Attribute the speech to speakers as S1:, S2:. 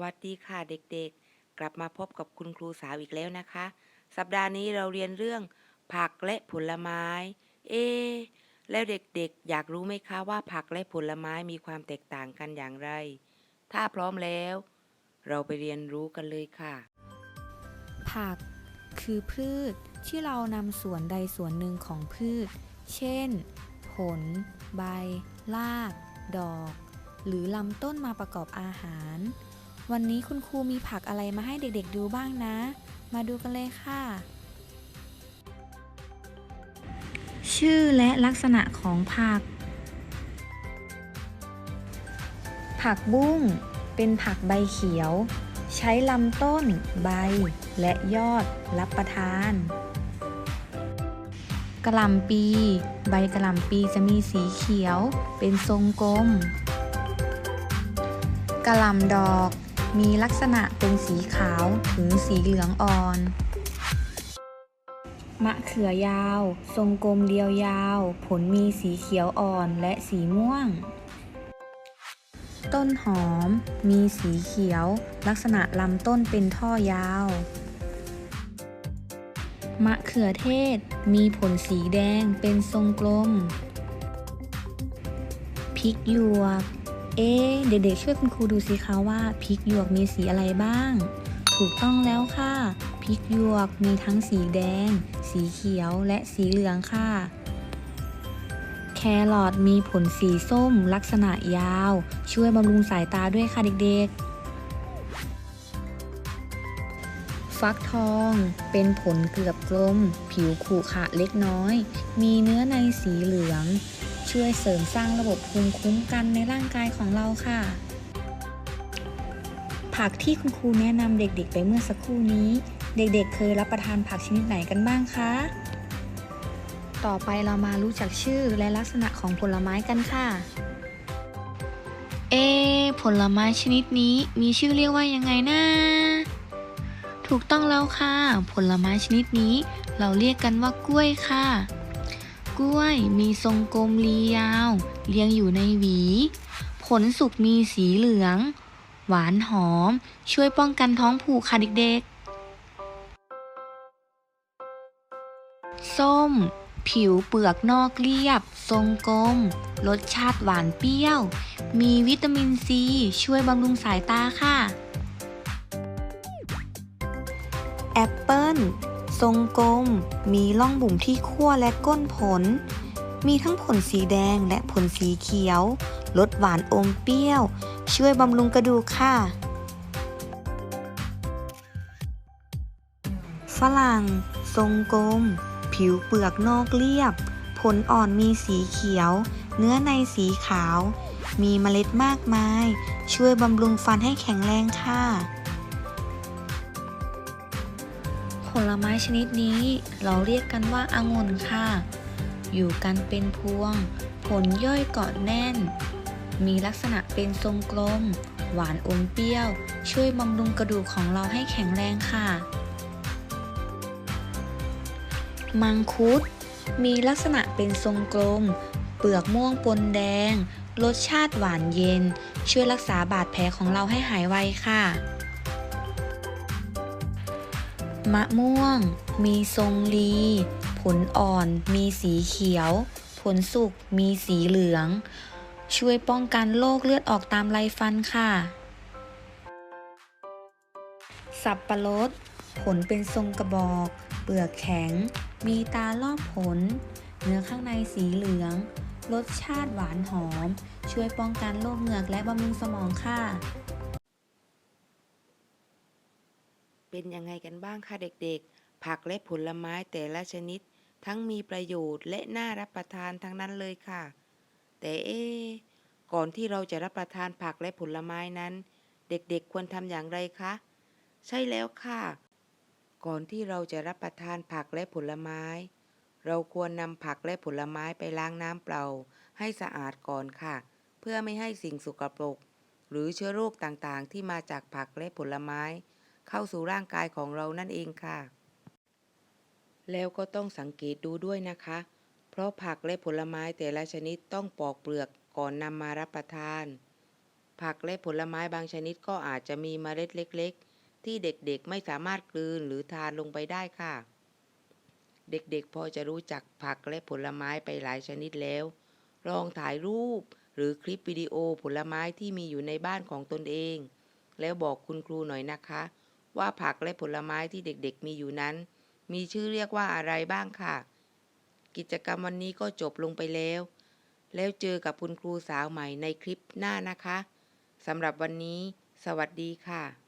S1: วัสดีค่ะเด็กๆ กลับมาพบกับคุณครูสาวอีกแล้วนะคะ สัปดาห์นี้เราเรียนเรื่องผักและผลไม้ เอ แล้วเด็กๆ อยากรู้ไหมคะว่าผักและผลไม้มีความแตกต่างกันอย่างไร ถ้าพร้อมแล้ว เราไปเรียนรู้กันเลยค่ะ
S2: ผัก คือพืชที่เรานำส่วนใดส่วนหนึ่งของพืช เช่น ผล ใบ ราก ดอก หรือลำต้นมาประกอบอาหาร วันนี้คุณครูมีผักอะไรมาให้เด็กๆดูบ้างนะ มาดูกันเลยค่ะ ชื่อและลักษณะของผัก ผักบุ้ง เป็นผักใบเขียว ใช้ลำต้น ใบ และยอดรับประทานกระหล่ำปี ใบกระหล่ำปีจะมีสีเขียว เป็นทรงกลมกระหล่ำดอก มีลักษณะเป็นสีขาวถึงสีเหลืองอ่อน มะเขือยาว ทรงกลมเรียวยาว ผลมีสีเขียวอ่อนและสีม่วง ต้นหอม มีสีเขียว ลักษณะลำต้นเป็นท่อยาว มะเขือเทศ มีผลสีแดงเป็นทรงกลม พริกหยวก เอ๊เด็กๆช่วยคุณครูดูสิคะว่าพริกหยวกมีสีอะไรบ้าง ถูกต้องแล้วค่ะพริกหยวกมีทั้งสีแดง สีเขียวและสีเหลืองค่ะ แครอทมีผลสีส้มลักษณะยาว ช่วยบำรุงสายตาด้วยค่ะเด็กๆ ฟักทองเป็นผลเกือบกลม ผิวขรุขระเล็กน้อย มีเนื้อในสีเหลือง ช่วยเสริมสร้างระบบภูมิคุ้มกันในร่างกายของเราค่ะ ผักที่คุณครูแนะนำเด็กๆ ไปเมื่อสักครู่นี้ เด็กๆ เคยรับประทานผักชนิดไหนกันบ้างคะ ต่อไปเรามารู้จักชื่อและลักษณะของผลไม้กันค่ะ เอ ผลไม้ชนิดนี้มีชื่อเรียกว่ายังไงนะถูกต้องแล้วค่ะ ผลไม้ชนิดนี้ เราเรียกกันว่ากล้วยค่ะ กล้วย มีทรงกลมรียาว เรียงอยู่ในหวี ผลสุกมีสีเหลือง หวานหอม ช่วยป้องกันท้องผูกค่ะเด็กๆ ส้ม ผิวเปลือกนอกเรียบ ทรงกลม รสชาติหวานเปรี้ยว มีวิตามินซี ช่วยบำรุงสายตาค่ะ แอปเปิ้ล ทรงกลม มีร่องบุ่มที่ขั้วและก้นผล มีทั้งผลสีแดงและผลสีเขียว รสหวานอมเปรี้ยว ช่วยบำรุงกระดูกค่ะ ฝรั่ง ทรงกลม ผิวเปลือกนอกเรียบ ผลอ่อนมีสีเขียว เนื้อในสีขาว มีเมล็ดมากมาย ช่วยบำรุงฟันให้แข็งแรงค่ะ ผลไม้ชนิดนี้เราเรียกกันว่าอางุ่นค่ะ อยู่กันเป็นพวง ผลย่อยเกาะแน่น มีลักษณะเป็นทรงกลม หวานอมเปรี้ยว ช่วยบำรุงกระดูกของเราให้แข็งแรงค่ะ มังคุด มีลักษณะเป็นทรงกลม เปลือกม่วงปนแดง รสชาติหวานเย็น ช่วยรักษาบาดแผลของเราให้หายไวค่ะ มะม่วง มีทรงรีผลอ่อน มีสีเขียว ผลสุก มีสีเหลือง ช่วยป้องกันโรคเลือดออกตามไรฟันค่ะ สับปะรด ผลเป็นทรงกระบอก เปลือกแข็ง มีตารอบผล เนื้อข้างในสีเหลือง รสชาติหวานหอม ช่วยป้องกันโรคเหงือกและบำรุงสมองค่ะ
S1: เป็นยังไงกันบ้างคะเด็กๆ ผักและผลไม้แต่ละชนิด ทั้งมีประโยชน์และน่ารับประทานทั้งนั้นเลยค่ะ แต่เอ๊ก่อนที่เราจะรับประทานผักและผลไม้นั้น เด็กๆควรทำอย่างไรคะ ใช่แล้วค่ะ ก่อนที่เราจะรับประทานผักและผลไม้ เราควรนำผักและผลไม้ไปล้างน้ำเปล่า ให้สะอาดก่อนค่ะ เพื่อไม่ให้สิ่งสกปรก หรือเชื้อโรคต่างๆ ที่มาจากผักและผลไม้ เข้าสู่ร่างกายของเรานั่นเองค่ะ แล้วก็ต้องสังเกตดูด้วยนะคะ เพราะผักและผลไม้แต่ละชนิดต้องปอกเปลือกก่อนนำมารับประทาน ผักและผลไม้บางชนิดก็อาจจะมีเมล็ดเล็ก ๆ ที่เด็กๆไม่สามารถกลืนหรือทานลงไปได้ค่ะ เด็กๆพอจะรู้จักผักและผลไม้ไปหลายชนิดแล้ว ลองถ่ายรูปหรือคลิปวิดีโอผลไม้ที่มีอยู่ในบ้านของตนเอง แล้วบอกคุณครูหน่อยนะคะ ว่าผักและผลไม้ที่เด็กๆมีอยู่นั้น มีชื่อเรียกว่าอะไรบ้างค่ะ กิจกรรมวันนี้ก็จบลงไปแล้ว แล้วเจอกับคุณครูสาวใหม่ในคลิปหน้านะคะสำหรับวันนี้ สวัสดีค่ะ